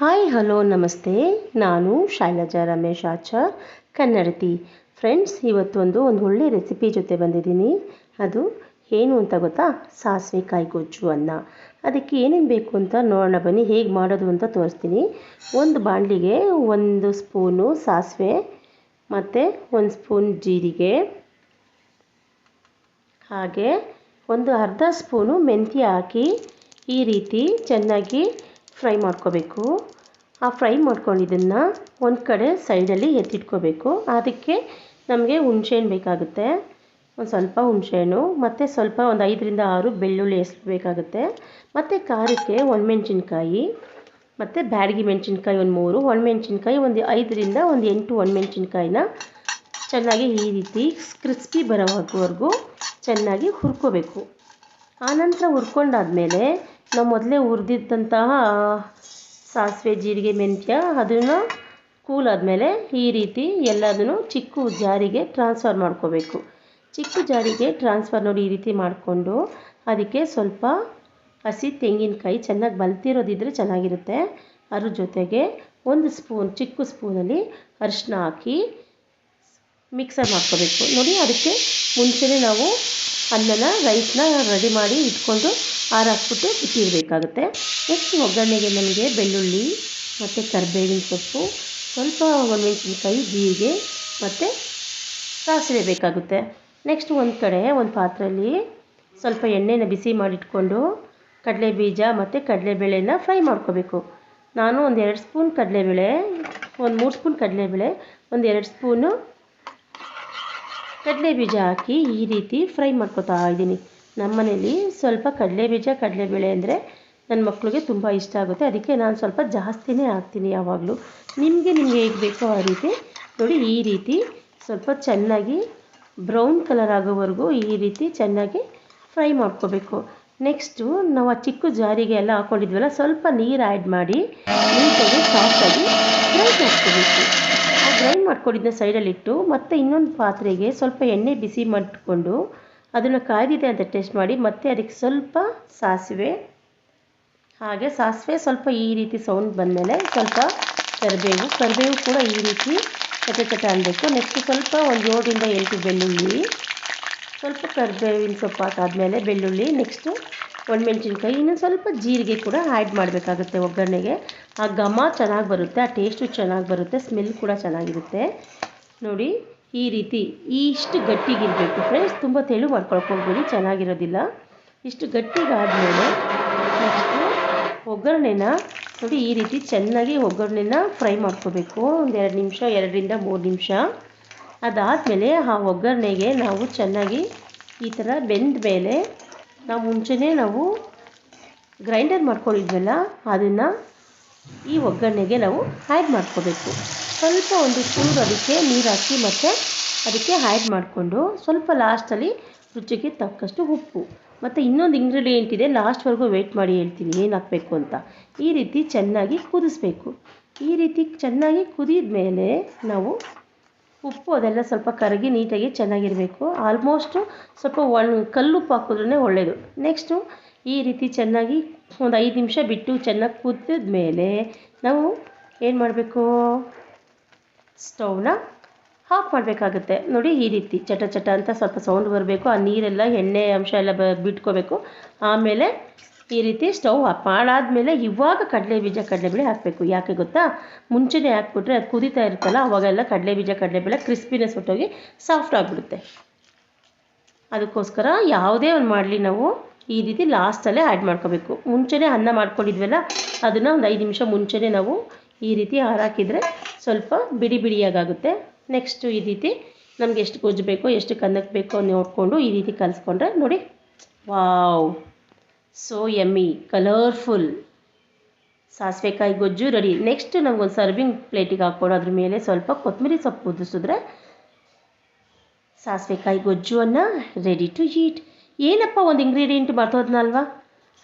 Hi hello ನಮಸ್ತೆ. ನಾನು ಶೈಲಜಾ ರಮೇಶ್ ಆಚಾರ್, ಕನ್ನಡತಿ. ಫ್ರೆಂಡ್ಸ್ ಇವತ್ತೊಂದು ಒಂದು ಒಳ್ಳೆ ರೆಸಿಪಿ ಜೊತೆ ಬಂದಿದ್ದೀನಿ. ಅದು ಏನು ಅಂತ ಗೊತ್ತಾ? ಸಾಸಿವೆ ಕಾಯಿ ಗೊಜ್ಜು ಅನ್ನ. ಅದಕ್ಕೆ ಏನೇನು ಬೇಕು ಅಂತ ನೋಡೋಣ, ಬನ್ನಿ ಹೇಗೆ ಮಾಡೋದು ಅಂತ ತೋರಿಸ್ತೀನಿ. ಒಂದು ಬಾಣಲಿಗೆ ಒಂದು ಸ್ಪೂನು ಸಾಸಿವೆ, ಮತ್ತು ಒಂದು ಸ್ಪೂನ್ ಜೀರಿಗೆ, ಹಾಗೆ ಒಂದು ಅರ್ಧ ಸ್ಪೂನು ಮೆಂತ್ಯ ಹಾಕಿ ಈ ರೀತಿ ಚೆನ್ನಾಗಿ ಫ್ರೈ ಮಾಡ್ಕೋಬೇಕು. ಆ ಫ್ರೈ ಮಾಡ್ಕೊಂಡಿದ್ದನ್ನು ಒಂದು ಕಡೆ ಸೈಡಲ್ಲಿ ಎತ್ತಿಟ್ಕೋಬೇಕು. ಅದಕ್ಕೆ ನಮಗೆ ಹುಣ್ಸೆಹಣ್ಣು ಬೇಕಾಗುತ್ತೆ. ಒಂದು ಸ್ವಲ್ಪ ಹುಣಸೆಹಣ್ಣು ಮತ್ತು ಸ್ವಲ್ಪ ಒಂದು ಐದರಿಂದ ಆರು ಬೆಳ್ಳುಳ್ಳಿ ಎಸ್ ಬೇಕಾಗುತ್ತೆ. ಮತ್ತು ಖಾರಕ್ಕೆ ಒಣಮೆಣ್ಸಿನ್ಕಾಯಿ, ಮತ್ತು ಬ್ಯಾಡಗಿ ಮೆಣಸಿನ್ಕಾಯಿ ಒಂದು ಮೂರು, ಒಣಮೆಣ್ಸಿನ್ಕಾಯಿ ಒಂದು ಐದರಿಂದ ಒಂದು ಎಂಟು ಒಣಮೆಣ್ಸಿನ್ಕಾಯಿನ ಚೆನ್ನಾಗಿ ಈ ರೀತಿ ಕ್ರಿಸ್ಪಿ ಬರೋವರೆಗೂ ಚೆನ್ನಾಗಿ ಹುರ್ಕೋಬೇಕು. ಆನಂತರ ಹುರ್ಕೊಂಡಾದ್ಮೇಲೆ ನಾವು ಮೊದಲೇ ಹುರಿದಿದ್ದಂತಹ ಸಾಸಿವೆ ಜೀರಿಗೆ, ಮೆಂತ್ಯ, ಅದನ್ನು ಕೂಲ್ ಆದಮೇಲೆ ಈ ರೀತಿ ಎಲ್ಲದನ್ನು ಚಿಕ್ಕ ಜಾರಿಗೆ ಟ್ರಾನ್ಸ್ಫರ್ ಮಾಡ್ಕೋಬೇಕು. ಚಿಕ್ಕ ಜಾರಿಗೆ ಟ್ರಾನ್ಸ್ಫರ್ ನೋಡಿ ಈ ರೀತಿ ಮಾಡಿಕೊಂಡು ಅದಕ್ಕೆ ಸ್ವಲ್ಪ ಹಸಿ ತೆಂಗಿನಕಾಯಿ ಚೆನ್ನಾಗಿ ಬಲ್ತಿರೋದಿದ್ದರೆ ಚೆನ್ನಾಗಿರುತ್ತೆ. ಅದ್ರ ಜೊತೆಗೆ ಒಂದು ಸ್ಪೂನ್, ಚಿಕ್ಕ ಸ್ಪೂನಲ್ಲಿ ಅರಿಶಿನ ಹಾಕಿ ಮಿಕ್ಸರ್ ಮಾಡ್ಕೋಬೇಕು. ನೋಡಿ ಅದಕ್ಕೆ ಮುಂಚೆನೇ ನಾವು ಅನ್ನನ ರೈಸ್ನ ರೆಡಿ ಮಾಡಿ ಇಟ್ಕೊಂಡು ಆರಾಕ್ಬಿಟ್ಟು ಇಟ್ಟಿರಬೇಕಾಗುತ್ತೆ ನೆಕ್ಸ್ಟ್ ಒಗ್ಗರಣೆಗೆ ನಮಗೆ ಬೆಳ್ಳುಳ್ಳಿ ಮತ್ತು ಕರಿಬೇವಿನ ಸೊಪ್ಪು, ಸ್ವಲ್ಪ ಒಣಮೆಣಸಿನ್ಕಾಯಿ, ಜೀರಿಗೆ ಮತ್ತು ಸಾಸಿವೆ ಬೇಕಾಗುತ್ತೆ. ನೆಕ್ಸ್ಟ್ ಒಂದು ಕಡೆ ಒಂದು ಪಾತ್ರೆಯಲ್ಲಿ ಸ್ವಲ್ಪ ಎಣ್ಣೆನ ಬಿಸಿ ಮಾಡಿಟ್ಕೊಂಡು ಕಡಲೆ ಬೀಜ ಮತ್ತು ಕಡಲೆಬೇಳೆನ ಫ್ರೈ ಮಾಡ್ಕೋಬೇಕು. ನಾನು ಒಂದು ಎರಡು ಸ್ಪೂನ್ ಕಡಲೆಬೇಳೆ, ಒಂದು ಮೂರು ಸ್ಪೂನ್ ಕಡಲೆಬೇಳೆ, ಒಂದು ಎರಡು ಸ್ಪೂನು ಕಡಲೆ ಬೀಜ ಹಾಕಿ ಈ ರೀತಿ ಫ್ರೈ ಮಾಡ್ಕೊತಾ ಇದ್ದೀನಿ. ನಮ್ಮ ಮನೇಲಿ ಸ್ವಲ್ಪ ಕಡಲೆ ಬೀಜ ಕಡಲೆಬೇಳೆ ಅಂದರೆ ನನ್ನ ಮಕ್ಕಳಿಗೆ ತುಂಬ ಇಷ್ಟ ಆಗುತ್ತೆ. ಅದಕ್ಕೆ ನಾನು ಸ್ವಲ್ಪ ಜಾಸ್ತಿನೇ ಹಾಕ್ತೀನಿ ಯಾವಾಗಲೂ. ನಿಮಗೆ ನಿಮಗೆ ಹೇಗೆ ಬೇಕೋ ಆ ರೀತಿ. ನೋಡಿ, ಈ ರೀತಿ ಸ್ವಲ್ಪ ಚೆನ್ನಾಗಿ ಬ್ರೌನ್ ಕಲರ್ ಆಗೋವರೆಗೂ ಈ ರೀತಿ ಚೆನ್ನಾಗಿ ಫ್ರೈ ಮಾಡ್ಕೋಬೇಕು. ನೆಕ್ಸ್ಟು, ನಾವು ಆ ಚಿಕ್ಕ ಜಾರಿಗೆ ಎಲ್ಲ ಹಾಕ್ಕೊಂಡಿದ್ವಲ್ಲ ಸ್ವಲ್ಪ ನೀರು ಆ್ಯಡ್ ಮಾಡಿ ನೀಟಾಗಿ ಸಾಫ್ಟಾಗಿ ಫ್ರೈ ಮಾಡ್ಕೋಬೇಕು. ಆ ಗ್ರೈಂಡ್ ಮಾಡ್ಕೊಂಡಿದ್ದನ್ನ ಸೈಡಲ್ಲಿಟ್ಟು ಮತ್ತು ಇನ್ನೊಂದು ಪಾತ್ರೆಗೆ ಸ್ವಲ್ಪ ಎಣ್ಣೆ ಬಿಸಿ ಮಾಡಿಕೊಂಡು ಅದನ್ನು ಕಾಯ್ದಿದೆ ಅಂತ ಟೇಸ್ಟ್ ಮಾಡಿ, ಮತ್ತೆ ಅದಕ್ಕೆ ಸ್ವಲ್ಪ ಸಾಸಿವೆ, ಹಾಗೆ ಸಾಸಿವೆ ಸ್ವಲ್ಪ ಈ ರೀತಿ ಸೌಂಡ್ ಬಂದಮೇಲೆ ಸ್ವಲ್ಪ ಕರಿಬೇವು ಕರಿಬೇವು ಕೂಡ ಈ ರೀತಿ ಚಟ ಚಟ ಅನ್ಬೇಕು. ನೆಕ್ಸ್ಟ್ ಸ್ವಲ್ಪ ಒಂದು ಏಳರಿಂದ ಎಂಟು ಬೆಳ್ಳುಳ್ಳಿ, ಸ್ವಲ್ಪ ಕರಿಬೇವಿನ ಸೊಪ್ಪು ಹಾಕಾದ್ಮೇಲೆ ಬೆಳ್ಳುಳ್ಳಿ ನೆಕ್ಸ್ಟು ಒಣಮೆಣ್ಸಿನ್ಕಾಯಿ ಇನ್ನೊಂದು ಸ್ವಲ್ಪ ಜೀರಿಗೆ ಕೂಡ ಆ್ಯಡ್ ಮಾಡಬೇಕಾಗುತ್ತೆ ಒಗ್ಗರಣೆಗೆ. ಆ ಘಮ ಚೆನ್ನಾಗಿ ಬರುತ್ತೆ, ಆ ಟೇಸ್ಟು ಚೆನ್ನಾಗಿ ಬರುತ್ತೆ ಸ್ಮೆಲ್ ಕೂಡ ಚೆನ್ನಾಗಿರುತ್ತೆ. ನೋಡಿ ಈ ರೀತಿ ಇಷ್ಟು ಗಟ್ಟಿಗಿರಬೇಕು. ಫ್ರೆಂಡ್ಸ್ ತುಂಬ ತೆಳು ಮಾಡ್ಕೊಳಕ್ಕೆ ಚೆನ್ನಾಗಿರೋದಿಲ್ಲ. ಇಷ್ಟು ಗಟ್ಟಿಗಾದಮೇಲೆ ನೆಕ್ಸ್ಟು ಒಗ್ಗರಣೆನ ನೋಡಿ, ಈ ರೀತಿ ಚೆನ್ನಾಗಿ ಒಗ್ಗರಣೆನ ಫ್ರೈ ಮಾಡ್ಕೋಬೇಕು. ಒಂದು ಎರಡು ನಿಮಿಷ, ಎರಡರಿಂದ ಮೂರು ನಿಮಿಷ. ಅದಾದಮೇಲೆ ಆ ಒಗ್ಗರಣೆಗೆ ನಾವು ಚೆನ್ನಾಗಿ ಈ ಥರ ಬೆಂದ ಮೇಲೆ ನಾವು ಮುಂಚೆನೇ ನಾವು ಗ್ರೈಂಡರ್ ಮಾಡ್ಕೊಂಡಿದ್ವಲ್ಲ, ಅದನ್ನು ಈ ಒಗ್ಗರಣೆಗೆ ನಾವು ಆ್ಯಡ್ ಮಾಡ್ಕೋಬೇಕು. ಸ್ವಲ್ಪ ಒಂದು ಚೂರು ಅದಕ್ಕೆ ನೀರು ಹಾಕಿ ಮತ್ತು ಅದಕ್ಕೆ ಆ್ಯಡ್ ಮಾಡಿಕೊಂಡು ಸ್ವಲ್ಪ ಲಾಸ್ಟಲ್ಲಿ ರುಚಿಗೆ ತಕ್ಕಷ್ಟು ಉಪ್ಪು. ಮತ್ತು ಇನ್ನೊಂದು ಇಂಗ್ರೀಡಿಯೆಂಟ್ ಇದೆ ಲಾಸ್ಟ್ವರೆಗೂ ವೆಯ್ಟ್ ಮಾಡಿ ಹೇಳ್ತೀನಿ ಏನು ಹಾಕಬೇಕು ಅಂತ. ಈ ರೀತಿ ಚೆನ್ನಾಗಿ ಕುದಿಸ್ಬೇಕು. ಈ ರೀತಿ ಚೆನ್ನಾಗಿ ಕುದಿದ ಮೇಲೆ ನಾವು ಉಪ್ಪು ಅದೆಲ್ಲ ಸ್ವಲ್ಪ ಕರಗಿ ನೀಟಾಗಿ ಚೆನ್ನಾಗಿರಬೇಕು. ಆಲ್ಮೋಸ್ಟು ಸ್ವಲ್ಪ ಒಣ ಕಲ್ಲುಪ್ಪು ಹಾಕಿದ್ರೇ ಒಳ್ಳೆಯದು ನೆಕ್ಸ್ಟು ಈ ರೀತಿ ಚೆನ್ನಾಗಿ ಒಂದು ಐದು ನಿಮಿಷ ಬಿಟ್ಟು ಚೆನ್ನಾಗಿ ಕುದಿದ ಮೇಲೆ ನಾವು ಏನು ಮಾಡಬೇಕು? ಸ್ಟವ್ನ ಆಫ್ ಮಾಡಬೇಕಾಗುತ್ತೆ. ನೋಡಿ, ಈ ರೀತಿ ಚಟ ಚಟ ಅಂತ ಸ್ವಲ್ಪ ಸೌಂಡ್ ಬರಬೇಕು. ಆ ನೀರೆಲ್ಲ, ಎಣ್ಣೆ ಅಂಶ ಎಲ್ಲ ಬ ಬಿಟ್ಕೋಬೇಕು. ಆಮೇಲೆ ಈ ರೀತಿ ಸ್ಟವ್ ಆಫ್ ಮಾಡಾದಮೇಲೆ ಇವಾಗ ಕಡಲೆ ಬೀಜ ಕಡಲೆಬೇಳೆ ಹಾಕಬೇಕು. ಯಾಕೆ ಗೊತ್ತಾ? ಮುಂಚೆನೇ ಹಾಕ್ಬಿಟ್ರೆ ಅದು ಕುದೀತಾ ಇರುತ್ತಲ್ಲ, ಅವಾಗೆಲ್ಲ ಕಡಲೆ ಬೀಜ ಕಡಲೆಬೇಳೆ ಕ್ರಿಸ್ಪಿನೆಸ್ ಹೊಟ್ಟೋಗಿ ಸಾಫ್ಟ್ ಆಗಿಬಿಡುತ್ತೆ. ಅದಕ್ಕೋಸ್ಕರ ಯಾವುದೇ ಒಂದು ಮಾಡಲಿ ನಾವು ಈ ರೀತಿ ಲಾಸ್ಟಲ್ಲೇ ಆ್ಯಡ್ ಮಾಡ್ಕೋಬೇಕು. ಮುಂಚೆನೇ ಅನ್ನ ಮಾಡ್ಕೊಂಡಿದ್ವಲ್ಲ, ಅದನ್ನು ಒಂದು ಐದು ನಿಮಿಷ ಮುಂಚೆನೇ ನಾವು ಈ ರೀತಿ ಹಾರಾಕಿದರೆ ಸ್ವಲ್ಪ ಬಿಡಿ ಬಿಡಿಯಾಗುತ್ತೆ ನೆಕ್ಸ್ಟು ಈ ರೀತಿ ನಮ್ಗೆ ಎಷ್ಟು ಗೊಜ್ಜು ಬೇಕೋ, ಎಷ್ಟು ಕನ್ನಕ್ಕೆ ಬೇಕೋ ನೋಡಿಕೊಂಡು ಈ ರೀತಿ ಕಲಿಸ್ಕೊಂಡ್ರೆ ನೋಡಿ. ವಾವ್ ಸೋ ಎಮ್ಮಿ ಕಲರ್ಫುಲ್ ಸಾಸಿವೆಕಾಯಿ ಗೊಜ್ಜು ರೆಡಿ ನೆಕ್ಸ್ಟ್ ನಮಗೊಂದು ಸರ್ವಿಂಗ್ ಪ್ಲೇಟಿಗೆ ಹಾಕ್ಕೊಂಡು ಅದ್ರ ಮೇಲೆ ಸ್ವಲ್ಪ ಕೊತ್ತಂಬರಿ ಸೊಪ್ಪು ಉದಿಸಿದ್ರೆ ಸಾಸಿವೆಕಾಯಿ ಗೊಜ್ಜುವನ್ನು ರೆಡಿ ಟು ಈಟ್ ಏನಪ್ಪ ಒಂದು ಇಂಗ್ರೀಡಿಯೆಂಟ್ ಮರ್ತೋದ್ನಲ್ವಾ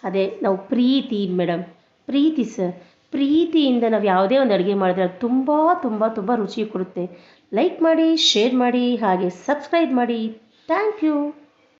ಅದೇ, ನಾವು ಪ್ರೀತಿ ಮೇಡಮ್ ಪ್ರೀತಿ ಸರ್ ಪ್ರೀತಿಯಿಂದ ನಾವು ಯಾವುದೇ ಒಂದು ಅಡುಗೆ ಮಾಡಿದ್ರೆ ಅದು ತುಂಬ ತುಂಬ ತುಂಬ ರುಚಿ ಕೊಡುತ್ತೆ. ಲೈಕ್ ಮಾಡಿ ಶೇರ್ ಮಾಡಿ, ಹಾಗೆ ಸಬ್ಸ್ಕ್ರೈಬ್ ಮಾಡಿ. Thank you